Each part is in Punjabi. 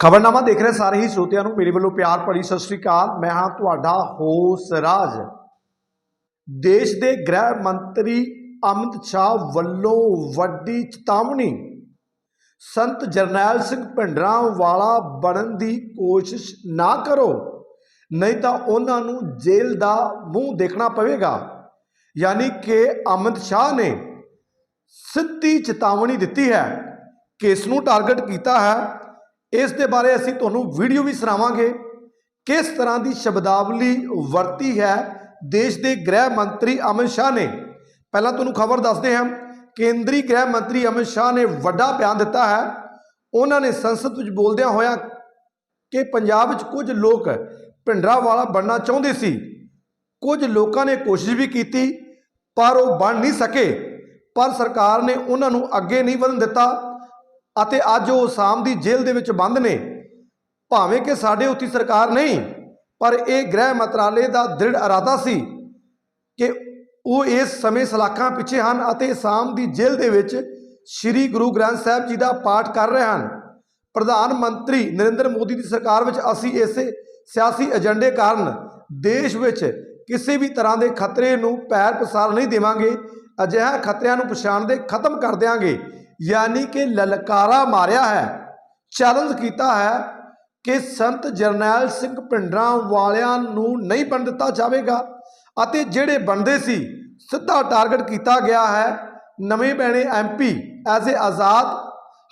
ਖਬਰਨਾਮਾ ਦੇਖ ਰਹੇ ਸਾਰੇ ਹੀ ਸਰੋਤਿਆਂ ਨੂੰ, ਮੇਰੇ ਵੱਲੋਂ ਪਿਆਰ ਭਰੀ ਸਤਿ ਸ੍ਰੀ ਅਕਾਲ। ਮੈਂ ਹਾਂ ਤੁਹਾਡਾ ਹੋਸ ਰਾਜ। ਦੇਸ਼ ਦੇ ਗ੍ਰਹਿ ਮੰਤਰੀ ਅਮਿਤ ਸ਼ਾਹ ਵੱਲੋਂ ਵੱਡੀ ਚੇਤਾਵਨੀ। ਸੰਤ ਜਰਨੈਲ ਸਿੰਘ ਭਿੰਡਰਾਂ ਵਾਲਾ ਬਣਨ ਦੀ ਕੋਸ਼ਿਸ਼ ਨਾ ਕਰੋ, ਨਹੀਂ ਤਾਂ ਉਹਨਾਂ ਨੂੰ ਜੇਲ੍ਹ ਦਾ ਮੂੰਹ ਦੇਖਣਾ ਪਵੇਗਾ। ਯਾਨੀ ਕਿ ਅਮਿਤ ਸ਼ਾਹ ਨੇ ਸਿੱਧੀ ਚੇਤਾਵਨੀ ਦਿੱਤੀ ਹੈ ਕਿਸ ਨੂੰ ਟਾਰਗੇਟ ਕੀਤਾ ਹੈ ਇਸ ਦੇ ਬਾਰੇ ਅਸੀਂ ਤੁਹਾਨੂੰ ਵੀਡੀਓ ਵੀ ਸੁਣਾਵਾਂਗੇ। ਕਿਸ ਤਰ੍ਹਾਂ ਦੀ ਸ਼ਬਦਾਵਲੀ ਵਰਤੀ ਹੈ? ਦੇਸ਼ ਦੇ ਗ੍ਰਹਿ ਮੰਤਰੀ ਅਮਿਤ ਸ਼ਾਹ ਨੇ। ਪਹਿਲਾਂ ਤੁਹਾਨੂੰ ਖਬਰ ਦੱਸਦੇ ਹਾਂ। ਕੇਂਦਰੀ ਗ੍ਰਹਿ ਮੰਤਰੀ ਅਮਿਤ ਸ਼ਾਹ ਨੇ ਵੱਡਾ ਬਿਆਨ ਦਿੱਤਾ ਹੈ। ਉਹਨਾਂ ਨੇ ਸੰਸਦ ਵਿੱਚ ਬੋਲਦਿਆਂ ਹੋਇਆ ਕਿ ਪੰਜਾਬ ਵਿੱਚ ਕੁਝ ਲੋਕ ਭਿੰਡਰਾ ਵਾਲਾ ਬਣਨਾ ਚਾਹੁੰਦੇ ਸੀ। ਕੁਝ ਲੋਕਾਂ ਨੇ ਕੋਸ਼ਿਸ਼ ਵੀ ਕੀਤੀ, ਪਰ ਉਹ ਬਣ ਨਹੀਂ ਸਕੇ। ਪਰ ਸਰਕਾਰ ਨੇ ਉਹਨਾਂ ਨੂੰ ਅੱਗੇ ਨਹੀਂ ਵਧਣ ਦਿੱਤਾ। ਅਤੇ ਅੱਜ ਉਹ ਅਸਾਮ ਦੀ ਜੇਲ੍ਹ ਦੇ ਵਿੱਚ ਬੰਦ ਨੇ। ਭਾਵੇਂ ਕਿ ਸਾਡੇ ਉੱਤੇ ਸਰਕਾਰ ਨਹੀਂ, ਪਰ ਇਹ ਗ੍ਰਹਿ ਮੰਤਰਾਲੇ ਦਾ ਦ੍ਰਿੜ ਇਰਾਦਾ ਸੀ ਕਿ ਉਹ ਇਸ ਸਮੇਂ ਸਲਾਖਾਂ ਪਿੱਛੇ ਹਨ ਅਤੇ ਅਸਾਮ ਦੀ ਜੇਲ੍ਹ ਦੇ ਵਿੱਚ ਸ੍ਰੀ ਗੁਰੂ ਗ੍ਰੰਥ ਸਾਹਿਬ ਜੀ ਦਾ ਪਾਠ ਕਰ ਰਹੇ ਹਨ। ਪ੍ਰਧਾਨ ਮੰਤਰੀ ਨਰਿੰਦਰ ਮੋਦੀ ਦੀ ਸਰਕਾਰ ਵਿੱਚ ਅਸੀਂ ਇਸੇ ਸਿਆਸੀ ਏਜੰਡੇ ਕਾਰਨ ਦੇਸ਼ ਵਿੱਚ ਕਿਸੇ ਵੀ ਤਰ੍ਹਾਂ ਦੇ ਖਤਰੇ ਨੂੰ ਪੈਰ ਪਸਾਰ ਨਹੀਂ ਦੇਵਾਂਗੇ, ਅਜਿਹਾ ਖਤਰਿਆਂ ਨੂੰ ਪਛਾਣਦੇ ਖਤਮ ਕਰ ਦਿਆਂਗੇ। ਯਾਨੀ ਕਿ ਲਲਕਾਰਾ ਮਾਰਿਆ ਹੈ। ਚੈਲੰਜ ਕੀਤਾ ਹੈ ਕਿ ਸੰਤ ਜਰਨੈਲ ਸਿੰਘ ਭਿੰਡਰਾਂ ਵਾਲਿਆਂ ਨੂੰ ਨਹੀਂ ਬਣ ਦਿੱਤਾ ਜਾਵੇਗਾ ਅਤੇ ਜਿਹੜੇ ਬਣਦੇ ਸੀ, ਸਿੱਧਾ ਟਾਰਗੇਟ ਕੀਤਾ ਗਿਆ ਹੈ ਨਵੇਂ ਬਣੇ ਐਮਪੀ ਐਜ਼ ਏ ਆਜ਼ਾਦ।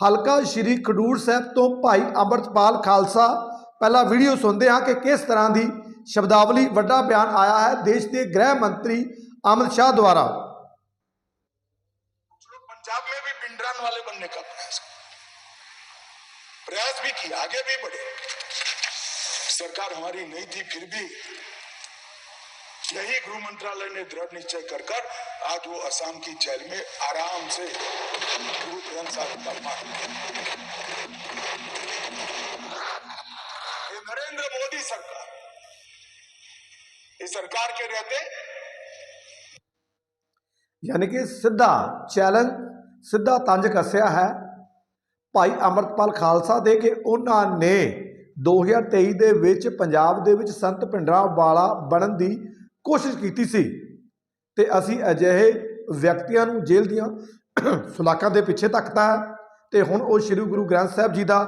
ਹਲਕਾ ਸ਼੍ਰੀ ਖਡੂਰ ਸਾਹਿਬ ਤੋਂ ਭਾਈ ਅੰਮ੍ਰਿਤਪਾਲ ਖਾਲਸਾ, ਪਹਿਲਾ ਵੀਡੀਓ ਸੁਣਦੇ ਹਾਂ ਕਿ ਕਿਸ ਤਰ੍ਹਾਂ ਦੀ ਸ਼ਬਦਾਵਲੀ ਵੱਡਾ ਬਿਆਨ ਆਇਆ ਹੈ ਦੇਸ਼ ਦੇ ਗ੍ਰਹਿ ਮੰਤਰੀ ਅਮਿਤ ਸ਼ਾਹ ਦੁਆਰਾ। करने का प्रयास प्रयास भी किया, आगे भी बढ़े। सरकार हमारी नहीं थी, फिर भी यही गृह मंत्रालय ने दृढ़ निश्चय कर कर आज वो असम की जेल में आराम से नरेंद्र मोदी सरकार, इस सरकार के रहते यानी कि सीधा चैलेंज ਸਿੱਧਾ ਤੰਜ ਕੱਸਿਆ ਹੈ। ਭਾਈ ਅਮਰਤਪਾਲ ਖਾਲਸਾ ਦੇ ਕਿ ਉਹਨਾਂ ਨੇ 2023 ਦੇ ਵਿੱਚ ਪੰਜਾਬ ਦੇ ਵਿੱਚ ਸੰਤ ਪਿੰਡਰਾ ਵਾਲਾ ਬਣਨ ਦੀ ਕੋਸ਼ਿਸ਼ ਕੀਤੀ ਸੀ ਤੇ ਅਸੀਂ ਅਜਿਹੇ ਵਿਅਕਤੀਆਂ ਨੂੰ ਜੇਲ੍ਹ ਦੀਆਂ ਸੁਲਾਖਾਂ ਦੇ ਪਿੱਛੇ ਧੱਕਦਾ ਹੈ ਤੇ ਹੁਣ ਉਹ ਸ੍ਰੀ ਗੁਰੂ ਗ੍ਰੰਥ ਸਾਹਿਬ ਜੀ ਦਾ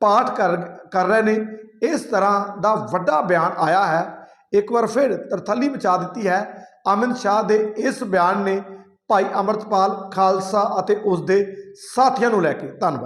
ਪਾਠ ਕਰ ਕਰ ਰਹੇ ਨੇ। ਇਸ ਤਰ੍ਹਾਂ ਦਾ ਵੱਡਾ ਬਿਆਨ ਆਇਆ ਹੈ। ਇੱਕ ਵਾਰ ਫਿਰ ਤਰਥੱਲੀ ਮਚਾ ਦਿੱਤੀ ਹੈ। ਅਮਿਤ ਸ਼ਾਹ ਦੇ ਇਸ ਬਿਆਨ ਨੇ ਭਾਈ ਅਮਰਤਪਾਲ ਖਾਲਸਾ ਅਤੇ ਉਸ ਦੇ ਸਾਥੀਆਂ ਨੂੰ ਲੈ ਕੇ ਧੰਨਵਾਦ।